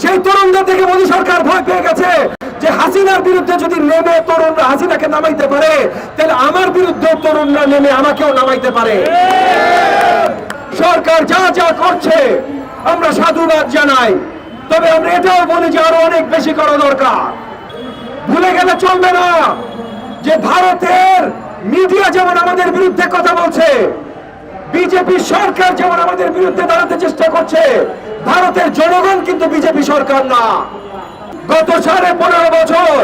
সেই তরুণদের থেকে মোদী সরকার ভয় পেয়ে গেছে যে হাসিনার বিরুদ্ধে যদি নেমে তরুণরা হাসিনাকে নামাইতে পারে, তাহলে আমার বিরুদ্ধে তরুণরা নেমে আমাকেও নামাইতে পারে। সরকার যা যা করছে, আমরা সাধুবাদ জানাই। তবে আমরা এটাও বলি যে আরও অনেক বেশি করা দরকার। ভুলে গেলে চলবে না যে ভারতের মিডিয়া যেমন আমাদের বিরুদ্ধে কথা বলছে, বিজেপি সরকার যেমন আমাদের বিরুদ্ধে দাঁড়াতে চেষ্টা করছে ভারতের জনগণ কিন্তু বিজেপি সরকার না। গত সাড়ে পনেরো বছর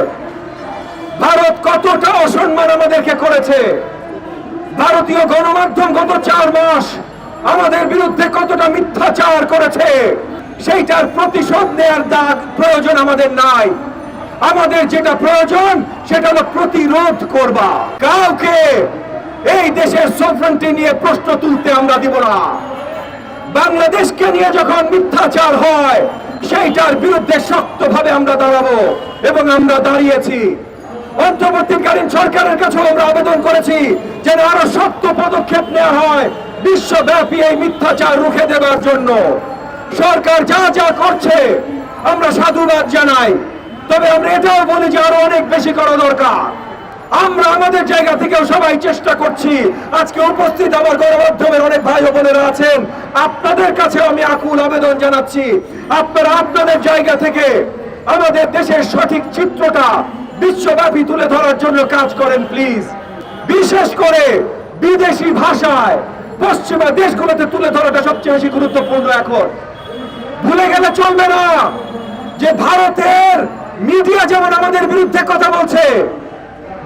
ভারত কতটা অসম্মান আমাদেরকে করেছে? ভারতীয় গণমাধ্যম গত চার মাস আমাদের বিরুদ্ধে কতটা মিথ্যাচার করেছে? সেইটার প্রতিশোধ নেয়ার দাগ, প্রয়োজন আমাদের নাই। আমাদের যেটা প্রয়োজন, সেটা হলো প্রতিরোধ করবা। কাউকে এই দেশের সোফরেন্টি নিয়ে প্রশ্ন তুলতে আমরা দিব না। বাংলাদেশকে নিয়ে যখন মিথ্যাচার হয়, সেইটার বিরুদ্ধে শক্তভাবে আমরা দাঁড়াবো এবং আমরা দাঁড়িয়েছি। অন্তর্বর্তীকালীন সরকারের কাছে আমরা আবেদন করেছি যেন আরও শক্ত পদক্ষেপ নেওয়া হয় বিশ্বব্যাপী এই মিথ্যাচার রুখে দেওয়ার জন্য। সরকার যা যা করছে, আমরা সাধুবাদ জানাই। তবে আমরা এটাও বলি যে আরও অনেক বেশি করা দরকার। আমরা আমাদের জায়গা থেকেও সবাই চেষ্টা করছি। আজকে উপস্থিত আমার গণমাধ্যমের অনেক ভাই বোনেরা আছেন। আপনাদের কাছে আমি আকুল আবেদন জানাচ্ছি। আপনারা আপনাদের জায়গা থেকে আমাদের দেশের সঠিক চিত্রটা বিশ্বব্যাপী তুলে ধরার জন্য কাজ করেন প্লিজ বিশেষ করে বিদেশি ভাষায় পশ্চিমা দেশগুলোতে তুলে ধরাটা সবচেয়ে বেশি গুরুত্বপূর্ণ এখন। ভুলে গেলে চলবে না যে ভারতের মিডিয়া যেমন আমাদের বিরুদ্ধে কথা বলছে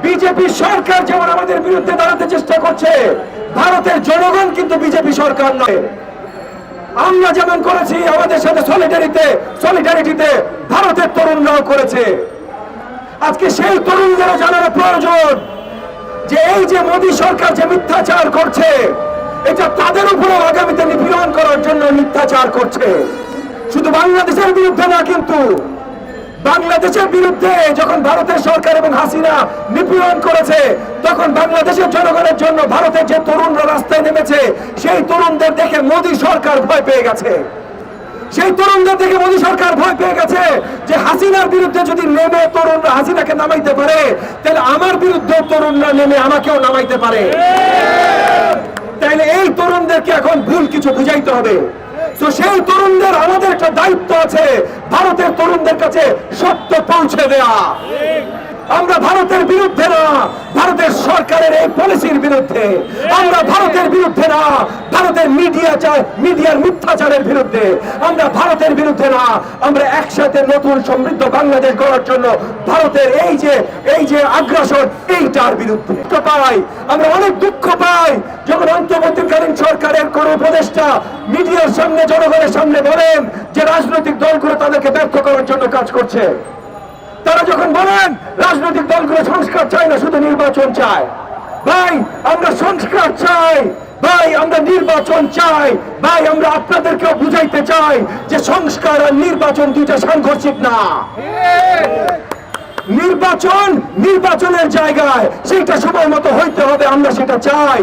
বিজেপি সরকার যেমন আমাদের বিরুদ্ধে দাঁড়াতে চেষ্টা করছে, ভারতের জনগণ কিন্তু বিজেপি সরকার নয়। আমরা যেমন করেছি, আমাদের সাথে সলিডারিতে সলিডারিটিতে ভারতের তরুণরাও করেছে। আজকে সেই তরুণদেরও জানানো প্রয়োজন যে এই যে মোদী সরকার যে মিথ্যাচার করছে, এটা তাদের উপরে আগামীতে নিপীড়ন করার জন্য মিথ্যাচার করছে। শুধু বাংলাদেশের বিরুদ্ধে না কিন্তু বাংলাদেশের বিরুদ্ধে যখন ভারতের সরকার এবং হাসিনা নিপীড়ন করেছে, তখন বাংলাদেশের জনগণের জন্য ভারতের যে তরুণরা রাস্তায় নেমেছে, সেই তরুণদের দেখে মোদী সরকার ভয় পেয়ে গেছে। সেই তরুণদের থেকে মোদী সরকার ভয় পেয়ে গেছে যে হাসিনার বিরুদ্ধে যদি নেমে তরুণরা হাসিনাকে নামাইতে পারে, তাহলে আমার বিরুদ্ধে তরুণরা নেমে আমাকেও নামাইতে পারে। তাহলে এই তরুণদেরকে এখন ভুল কিছু বুঝাইতে হবে। তো সেই তরুণদের আমাদের একটা দায়িত্ব আছে, ভারতের তরুণদের কাছে সত্য পৌঁছে দেয়া। আমরা ভারতের বিরুদ্ধে না, ভারতের সরকারের এই পলিসির বিরুদ্ধে। আমরা ভারতের বিরুদ্ধে না, ভারতের মিডিয়া মিডিয়ার মিথ্যাচারের বিরুদ্ধে। আমরা ভারতের বিরুদ্ধে না, আমরা একসাথে নতুন সমৃদ্ধ বাংলাদেশ গড়ার জন্য ভারতের এই যে এই যে আগ্রাসন, এইটার বিরুদ্ধে পাই। আমরা অনেক দুঃখ পাই, যখন সরকারের কোন উপদেষ্টা মিডিয়ার সামনে, জনগণের সামনে বলেন যে রাজনৈতিক দলগুলো তাদেরকে ব্যর্থ করার জন্য কাজ করছে। তারা যখন বলেন রাজনৈতিক দলগুলো সংস্কার চায় না, শুধু নির্বাচন চায়। ভাই, আমরা সংস্কার চাই। ভাই, আমরা নির্বাচন চাই। ভাই, আমরা আপনাদেরকেও বুঝাইতে চাই যে সংস্কার আর নির্বাচন দুইটা সাংঘর্ষিক না। নির্বাচন নির্বাচনের জায়গায় সেটা সময় মতো হইতে হবে, আমরা সেটা চাই।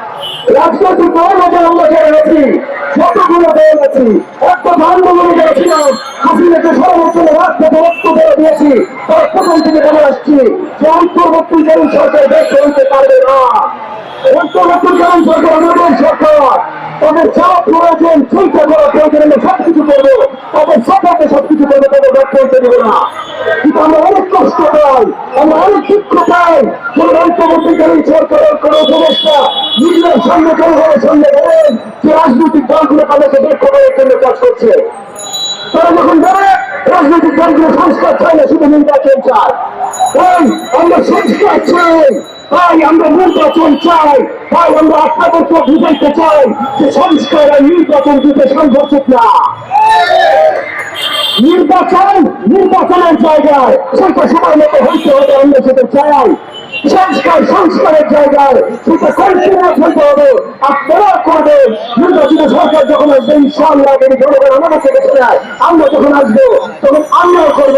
রাজনৈতিক দল যে আমরা যারা আছি যতগুলো দল আছি একটা আন্দোলনে যারা ছিলাম হাসিনাকে সর্বোচ্চ রাখতে বক্তব্য করে দিয়েছি। তার থেকে বলে আসছি, যে অন্তর্বর্তীকালীন সরকার ব্যর্থ হইতে পারবে না অন্তর্বর্তীকালীন সরকার আমাদের সরকার, তাদের যা প্রয়োজন চিন্তা করা প্রয়োজন, আমরা সবকিছু করব। তাদের সরকারকে সবকিছু করব, তাদের ব্যর্থ হইতে দেবো না। কিন্তু আমরা অনেক কষ্ট পাই, আমরা অনেক দুঃখ পাই। কোন অন্তর্বর্তীকালীন সরকারের কোন উপদেষ্টা নিজের সামনে জনগণের সামনে বলেন যে রাজনৈতিক দলগুলো তাদেরকে ব্যর্থ করার জন্য কাজ করছে। তারা যখন বলে রাজনৈতিক দলগুলো সংস্কার চায় না, শুধু নির্বাচন চায়। তাই আমরা সংস্কার চাই। তাই আমরা নির্বাচন চাই। তাই আমরা আপনাদেরকে বুঝাইতে চাই যে সংস্কার আর নির্বাচন দুটো সাংঘর্ষিক না। নির্বাচন, নির্বাচনের জায়গায় সেটা সময় মতো হইতে হবে, আমরা সেটা চাই। সংস্কার, সংস্কারের জায়গায় আপনারা করবেন নির্বাচিত সরকার যখন আসবে, ইনশাআল্লাহ আমাদের আমরা যখন আসব, তখন আমরাও করব